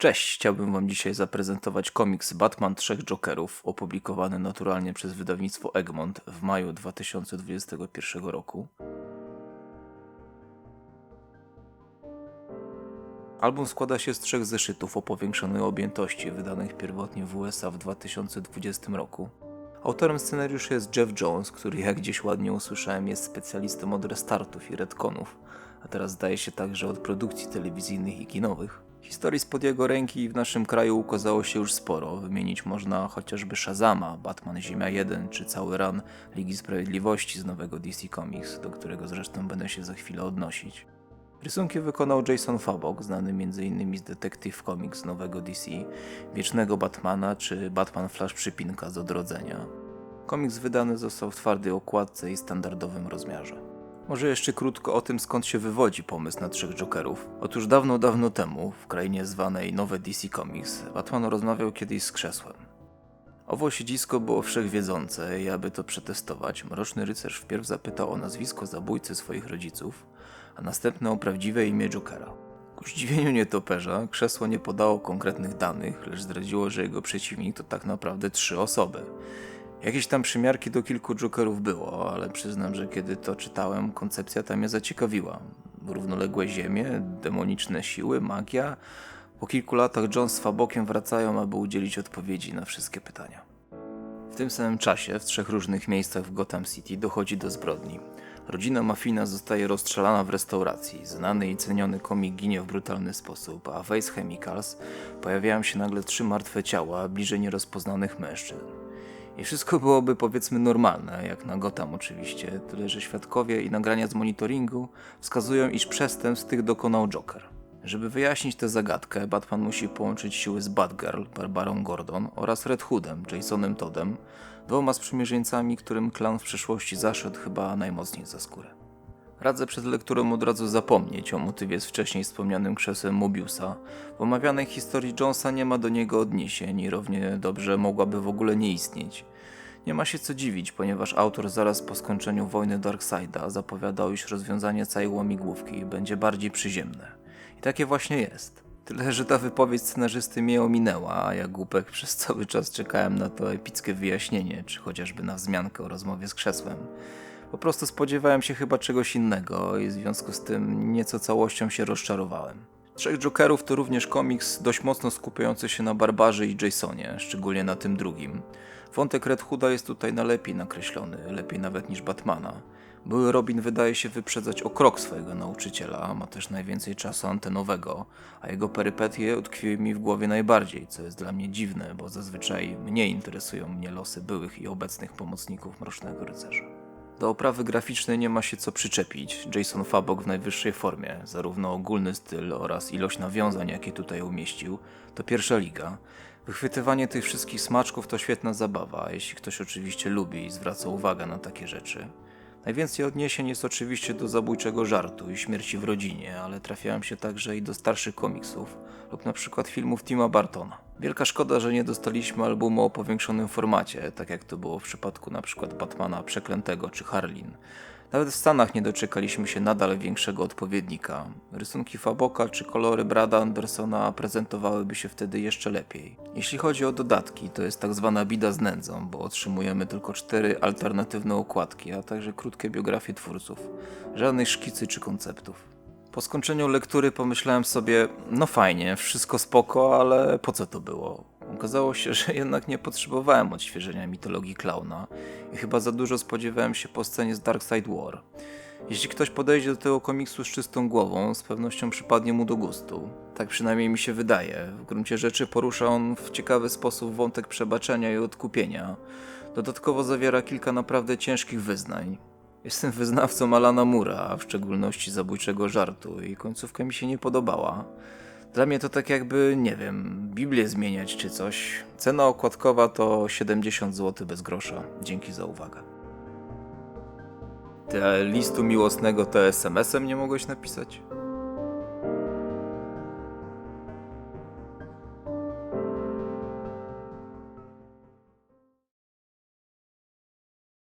Cześć, chciałbym Wam dzisiaj zaprezentować komiks Batman Trzech Jokerów, opublikowany naturalnie przez wydawnictwo Egmont w maju 2021 roku. Album składa się z trzech zeszytów o powiększonej objętości, wydanych pierwotnie w USA w 2020 roku. Autorem scenariusza jest Jeff Jones, który jak gdzieś ładnie usłyszałem jest specjalistą od restartów i retconów, a teraz zdaje się także od produkcji telewizyjnych i kinowych. Historii spod jego ręki w naszym kraju ukazało się już sporo. Wymienić można chociażby Shazama, Batman Ziemia 1 czy cały run Ligi Sprawiedliwości z nowego DC Comics, do którego zresztą będę się za chwilę odnosić. Rysunki wykonał Jason Fabok, znany m.in. z Detective Comics nowego DC, Wiecznego Batmana czy Batman Flash Przypinka z Odrodzenia. Komiks wydany został w twardej okładce i standardowym rozmiarze. Może jeszcze krótko o tym, skąd się wywodzi pomysł na trzech Jokerów. Otóż dawno, dawno temu, w krainie zwanej Nowe DC Comics, Batman rozmawiał kiedyś z krzesłem. Owo siedzisko było wszechwiedzące i aby to przetestować, Mroczny Rycerz wpierw zapytał o nazwisko zabójcy swoich rodziców, a następnie o prawdziwe imię Jokera. Ku zdziwieniu nietoperza, krzesło nie podało konkretnych danych, lecz zdradziło, że jego przeciwnik to tak naprawdę trzy osoby. Jakieś tam przymiarki do kilku Jokerów było, ale przyznam, że kiedy to czytałem, koncepcja ta mnie zaciekawiła. Równoległe ziemie, demoniczne siły, magia. Po kilku latach John z Fabokiem wracają, aby udzielić odpowiedzi na wszystkie pytania. W tym samym czasie, w trzech różnych miejscach w Gotham City dochodzi do zbrodni. Rodzina mafijna zostaje rozstrzelana w restauracji. Znany i ceniony komik ginie w brutalny sposób, a w Ace Chemicals pojawiają się nagle trzy martwe ciała bliżej nierozpoznanych mężczyzn. I wszystko byłoby powiedzmy normalne, jak na Gotham oczywiście, tyle że świadkowie i nagrania z monitoringu wskazują, iż przestępstw tych dokonał Joker. Żeby wyjaśnić tę zagadkę, Batman musi połączyć siły z Batgirl, Barbarą Gordon oraz Red Hoodem, Jasonem Toddem, dwoma sprzymierzeńcami, którym klan w przeszłości zaszedł chyba najmocniej za skórę. Radzę przed lekturą od razu zapomnieć o motywie z wcześniej wspomnianym krzesłem Mobiusa. W omawianej historii Jonesa nie ma do niego odniesień i równie dobrze mogłaby w ogóle nie istnieć. Nie ma się co dziwić, ponieważ autor zaraz po skończeniu wojny Darkseida zapowiadał, iż rozwiązanie całej łamigłówki będzie bardziej przyziemne. I takie właśnie jest. Tyle, że ta wypowiedź scenarzysty mnie ominęła, a ja głupek przez cały czas czekałem na to epickie wyjaśnienie, czy chociażby na wzmiankę o rozmowie z krzesłem. Po prostu spodziewałem się chyba czegoś innego i w związku z tym nieco całością się rozczarowałem. Trzech Jokerów to również komiks dość mocno skupiający się na Barbarze i Jasonie, szczególnie na tym drugim. Wątek Red Hooda jest tutaj na lepiej nakreślony, lepiej nawet niż Batmana. Były Robin wydaje się wyprzedzać o krok swojego nauczyciela, ma też najwięcej czasu antenowego, a jego perypetie utkwiły mi w głowie najbardziej, co jest dla mnie dziwne, bo zazwyczaj mnie interesują mnie losy byłych i obecnych pomocników Mrocznego Rycerza. Do oprawy graficznej nie ma się co przyczepić. Jason Fabok w najwyższej formie, zarówno ogólny styl oraz ilość nawiązań, jakie tutaj umieścił, to pierwsza liga. Wychwytywanie tych wszystkich smaczków to świetna zabawa, jeśli ktoś oczywiście lubi i zwraca uwagę na takie rzeczy. Najwięcej odniesień jest oczywiście do zabójczego żartu i śmierci w rodzinie, ale trafiałem się także i do starszych komiksów lub na przykład filmów Tima Bartona. Wielka szkoda, że nie dostaliśmy albumu o powiększonym formacie, tak jak to było w przypadku przykład Batmana Przeklętego czy Harlin. Nawet w Stanach nie doczekaliśmy się nadal większego odpowiednika. Rysunki Faboka czy kolory Brada Andersona prezentowałyby się wtedy jeszcze lepiej. Jeśli chodzi o dodatki, to jest tak zwana bida z nędzą, bo otrzymujemy tylko cztery alternatywne okładki, a także krótkie biografie twórców. Żadnych szkicy czy konceptów. Po skończeniu lektury pomyślałem sobie, no fajnie, wszystko spoko, ale po co to było? Okazało się, że jednak nie potrzebowałem odświeżenia mitologii klauna i chyba za dużo spodziewałem się po scenie z Dark Side War. Jeśli ktoś podejdzie do tego komiksu z czystą głową, z pewnością przypadnie mu do gustu. Tak przynajmniej mi się wydaje. W gruncie rzeczy porusza on w ciekawy sposób wątek przebaczenia i odkupienia. Dodatkowo zawiera kilka naprawdę ciężkich wyznań. Jestem wyznawcą Alana Mura, a w szczególności zabójczego żartu i końcówka mi się nie podobała. Dla mnie to tak jakby, nie wiem, Biblię zmieniać czy coś. Cena okładkowa to 70 zł bez grosza. Dzięki za uwagę. Ty listu miłosnego to SMS-em nie mogłeś napisać?